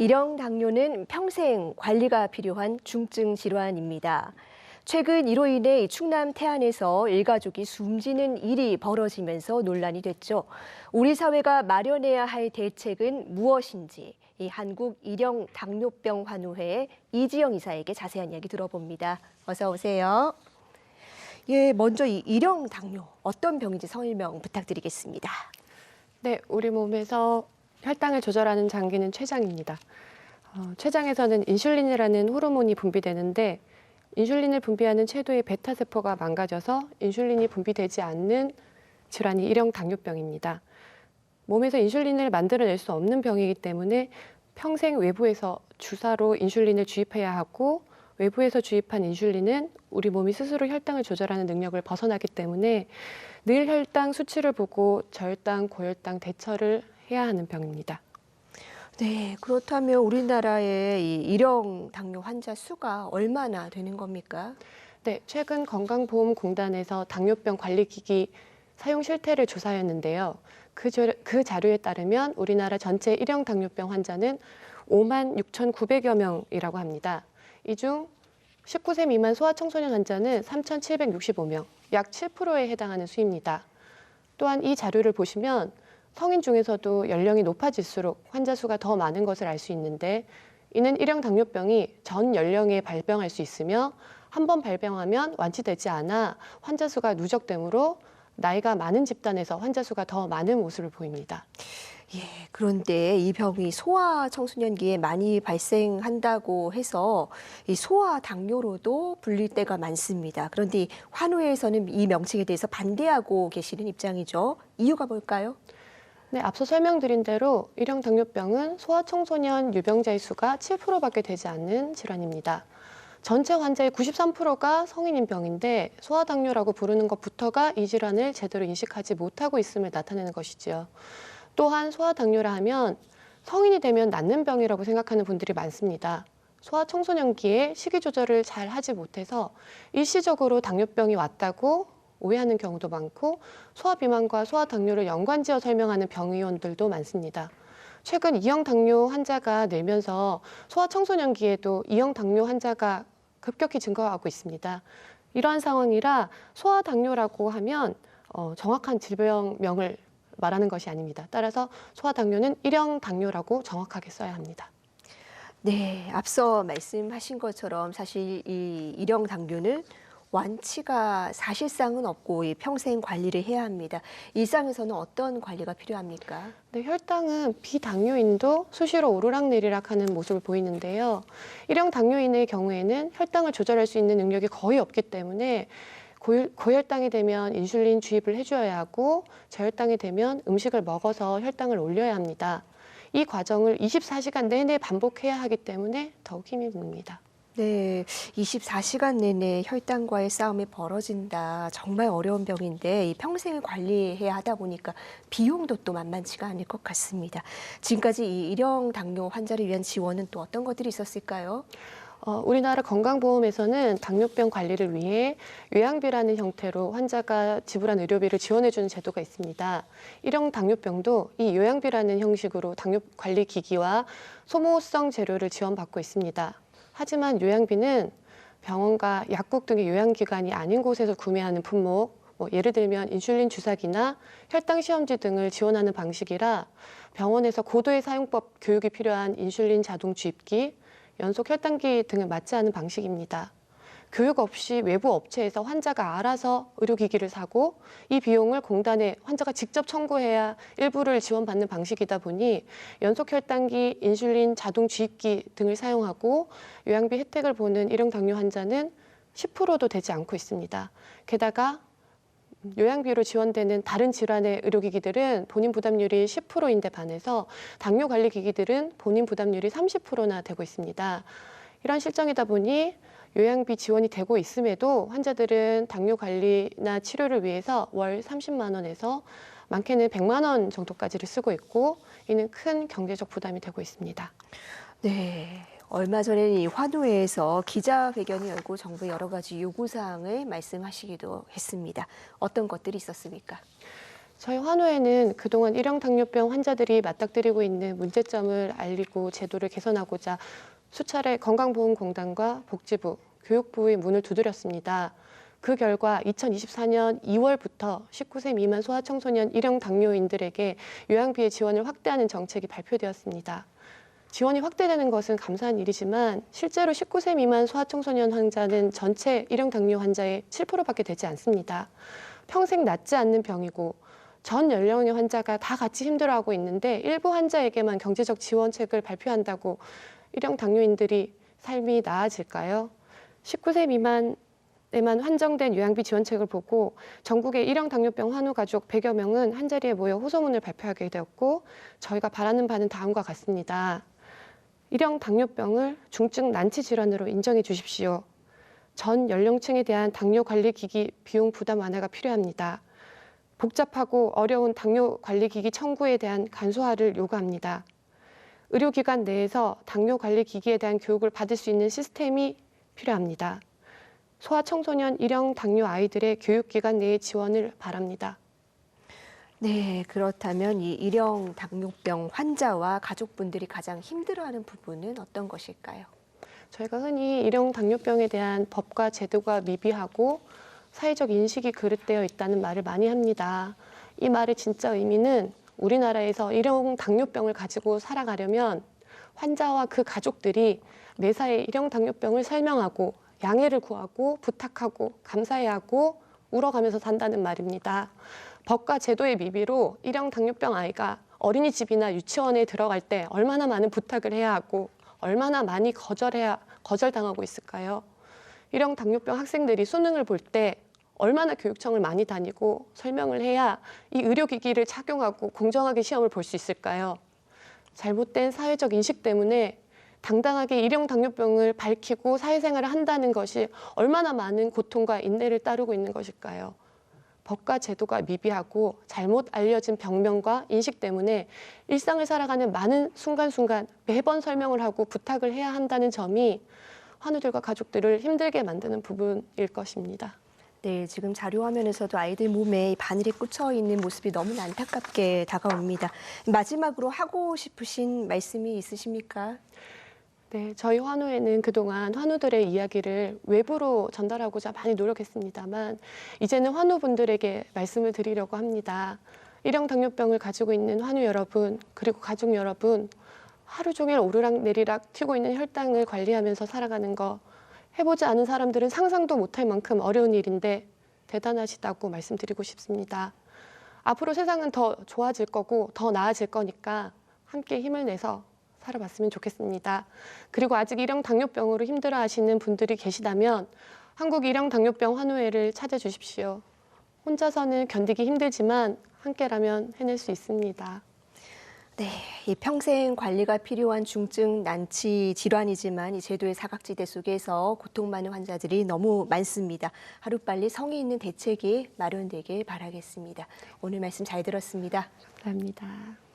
일형 당뇨는 평생 관리가 필요한 중증 질환입니다. 최근 이로 인해 충남 태안에서 일가족이 숨지는 일이 벌어지면서 논란이 됐죠. 우리 사회가 마련해야 할 대책은 무엇인지 이 한국 일형 당뇨병 환우회 이지영 이사에게 자세한 이야기 들어봅니다. 어서 오세요. 예, 먼저 이 일형 당뇨 어떤 병인지 설명 부탁드리겠습니다. 네, 우리 몸에서 혈당을 조절하는 장기는 췌장입니다. 어, 췌장에서는 인슐린이라는 호르몬이 분비되는데 인슐린을 분비하는 췌도의 베타 세포가 망가져서 인슐린이 분비되지 않는 질환이 일형 당뇨병입니다. 몸에서 인슐린을 만들어낼 수 없는 병이기 때문에 평생 외부에서 주사로 인슐린을 주입해야 하고 외부에서 주입한 인슐린은 우리 몸이 스스로 혈당을 조절하는 능력을 벗어나기 때문에 늘 혈당 수치를 보고 저혈당, 고혈당 대처를 해야 하는 병입니다. 네, 그렇다면 우리나라의 이 일형 당뇨 환자 수가 얼마나 되는 겁니까? 네, 최근 건강보험공단에서 당뇨병 관리기기 사용 실태를 조사했는데요. 그, 조, 그 자료에 따르면 우리나라 전체 일형 당뇨병 환자는 5만 6,900여 명이라고 합니다. 이 중 19세 미만 소아청소년 환자는 3,765명, 약 7%에 해당하는 수입니다. 또한 이 자료를 보시면 성인 중에서도 연령이 높아질수록 환자 수가 더 많은 것을 알 수 있는데 이는 일형 당뇨병이 전 연령에 발병할 수 있으며 한 번 발병하면 완치되지 않아 환자 수가 누적되므로 나이가 많은 집단에서 환자 수가 더 많은 모습을 보입니다. 예, 그런데 이 병이 소아 청소년기에 많이 발생한다고 해서 이 소아 당뇨로도 불릴 때가 많습니다. 그런데 환우회에서는 이 명칭에 대해서 반대하고 계시는 입장이죠. 이유가 뭘까요? 네, 앞서 설명드린 대로 일형 당뇨병은 소아청소년 유병자의 수가 7%밖에 되지 않는 질환입니다. 전체 환자의 93%가 성인인 병인데 소아당뇨라고 부르는 것부터가 이 질환을 제대로 인식하지 못하고 있음을 나타내는 것이지요. 또한 소아당뇨라 하면 성인이 되면 낫는 병이라고 생각하는 분들이 많습니다. 소아 청소년기에 식이 조절을 잘 하지 못해서 일시적으로 당뇨병이 왔다고 오해하는 경우도 많고 소아비만과 소아당뇨를 연관지어 설명하는 병의원들도 많습니다. 최근 이형 당뇨 환자가 늘면서 소아청소년기에도 이형 당뇨 환자가 급격히 증가하고 있습니다. 이러한 상황이라 소아당뇨라고 하면 어, 정확한 질병명을 말하는 것이 아닙니다. 따라서 소아당뇨는 일형 당뇨라고 정확하게 써야 합니다. 네, 앞서 말씀하신 것처럼 사실 이 일형 당뇨는 완치가 사실상은 없고 이 평생 관리를 해야 합니다. 일상에서는 어떤 관리가 필요합니까? 네, 혈당은 비당뇨인도 수시로 오르락내리락 하는 모습을 보이는데요. 일형 당뇨인의 경우에는 혈당을 조절할 수 있는 능력이 거의 없기 때문에 고혈, 고혈당이 되면 인슐린 주입을 해줘야 하고 저혈당이 되면 음식을 먹어서 혈당을 올려야 합니다. 이 과정을 24시간 내내 반복해야 하기 때문에 더욱 힘이 듭니다. 네, 24시간 내내 혈당과의 싸움이 벌어진다. 정말 어려운 병인데 이 평생을 관리해야 하다 보니까 비용도 또 만만치가 않을 것 같습니다. 지금까지 이 일형 당뇨 환자를 위한 지원은 또 어떤 것들이 있었을까요? 어, 우리나라 건강보험에서는 당뇨병 관리를 위해 요양비라는 형태로 환자가 지불한 의료비를 지원해주는 제도가 있습니다. 일형 당뇨병도 이 요양비라는 형식으로 당뇨 관리 기기와 소모성 재료를 지원받고 있습니다. 하지만 요양비는 병원과 약국 등의 요양기관이 아닌 곳에서 구매하는 품목, 뭐 예를 들면 인슐린 주사기나 혈당 시험지 등을 지원하는 방식이라 병원에서 고도의 사용법 교육이 필요한 인슐린 자동 주입기, 연속 혈당기 등을 맞지 않은 방식입니다. 교육 없이 외부 업체에서 환자가 알아서 의료기기를 사고 이 비용을 공단에 환자가 직접 청구해야 일부를 지원받는 방식이다 보니 연속 혈당기, 인슐린 자동 주입기 등을 사용하고 요양비 혜택을 보는 일형 당뇨 환자는 10%도 되지 않고 있습니다. 게다가 요양비로 지원되는 다른 질환의 의료기기들은 본인 부담률이 10%인데 반해서 당뇨 관리 기기들은 본인 부담률이 30%나 되고 있습니다. 이런 실정이다 보니 요양비 지원이 되고 있음에도 환자들은 당뇨 관리나 치료를 위해서 월 30만 원에서 많게는 100만 원 정도까지를 쓰고 있고 이는 큰 경제적 부담이 되고 있습니다. 네. 얼마 전에 이 환우회에서 기자회견을 열고 정부의 여러 가지 요구사항을 말씀하시기도 했습니다. 어떤 것들이 있었습니까? 저희 환우에는 그동안 일형 당뇨병 환자들이 맞닥뜨리고 있는 문제점을 알리고 제도를 개선하고자 수차례 건강보험공단과 복지부, 교육부의 문을 두드렸습니다. 그 결과 2024년 2월부터 19세 미만 소아청소년 일형 당뇨인들에게 요양비의 지원을 확대하는 정책이 발표되었습니다. 지원이 확대되는 것은 감사한 일이지만 실제로 19세 미만 소아청소년 환자는 전체 일형 당뇨 환자의 7%밖에 되지 않습니다. 평생 낫지 않는 병이고 전 연령의 환자가 다 같이 힘들어하고 있는데 일부 환자에게만 경제적 지원책을 발표한다고 일형 당뇨인들이 삶이 나아질까요? 19세 미만에만 한정된 요양비 지원책을 보고 전국의 일형 당뇨병 환우 가족 100여 명은 한자리에 모여 호소문을 발표하게 되었고 저희가 바라는 바는 다음과 같습니다. 일형 당뇨병을 중증 난치 질환으로 인정해 주십시오. 전 연령층에 대한 당뇨 관리 기기 비용 부담 완화가 필요합니다. 복잡하고 어려운 당뇨 관리 기기 청구에 대한 간소화를 요구합니다. 의료기관 내에서 당뇨 관리 기기에 대한 교육을 받을 수 있는 시스템이 필요합니다. 소아청소년 일형 당뇨 아이들의 교육기관 내의 지원을 바랍니다. 네, 그렇다면 이 일형 당뇨병 환자와 가족분들이 가장 힘들어하는 부분은 어떤 것일까요? 저희가 흔히 일형 당뇨병에 대한 법과 제도가 미비하고 사회적 인식이 그릇되어 있다는 말을 많이 합니다. 이 말의 진짜 의미는 우리나라에서 일형 당뇨병을 가지고 살아가려면 환자와 그 가족들이 매사에 일형 당뇨병을 설명하고 양해를 구하고 부탁하고 감사해야 하고 울어가면서 산다는 말입니다. 법과 제도의 미비로 일형 당뇨병 아이가 어린이집이나 유치원에 들어갈 때 얼마나 많은 부탁을 해야 하고 얼마나 많이 거절해야 거절당하고 있을까요? 일형 당뇨병 학생들이 수능을 볼 때 얼마나 교육청을 많이 다니고 설명을 해야 이 의료기기를 착용하고 공정하게 시험을 볼 수 있을까요? 잘못된 사회적 인식 때문에 당당하게 일형 당뇨병을 밝히고 사회생활을 한다는 것이 얼마나 많은 고통과 인내를 따르고 있는 것일까요? 법과 제도가 미비하고 잘못 알려진 병명과 인식 때문에 일상을 살아가는 많은 순간순간 매번 설명을 하고 부탁을 해야 한다는 점이 환우들과 가족들을 힘들게 만드는 부분일 것입니다. 네, 지금 자료 화면에서도 아이들 몸에 이 바늘이 꽂혀 있는 모습이 너무 안타깝게 다가옵니다. 마지막으로 하고 싶으신 말씀이 있으십니까? 네, 저희 환우에는 그동안 환우들의 이야기를 외부로 전달하고자 많이 노력했습니다만 이제는 환우분들에게 말씀을 드리려고 합니다. 일형 당뇨병을 가지고 있는 환우 여러분 그리고 가족 여러분 하루 종일 오르락 내리락 튀고 있는 혈당을 관리하면서 살아가는 거 해보지 않은 사람들은 상상도 못할 만큼 어려운 일인데 대단하시다고 말씀드리고 싶습니다. 앞으로 세상은 더 좋아질 거고 더 나아질 거니까 함께 힘을 내서 살아봤으면 좋겠습니다. 그리고 아직 일형 당뇨병으로 힘들어하시는 분들이 계시다면 한국 일형 당뇨병 환우회를 찾아주십시오. 혼자서는 견디기 힘들지만 함께라면 해낼 수 있습니다. 네, 이 평생 관리가 필요한 중증 난치 질환이지만 이 제도의 사각지대 속에서 고통 많은 환자들이 너무 많습니다. 하루빨리 성의 있는 대책이 마련되길 바라겠습니다. 오늘 말씀 잘 들었습니다. 감사합니다.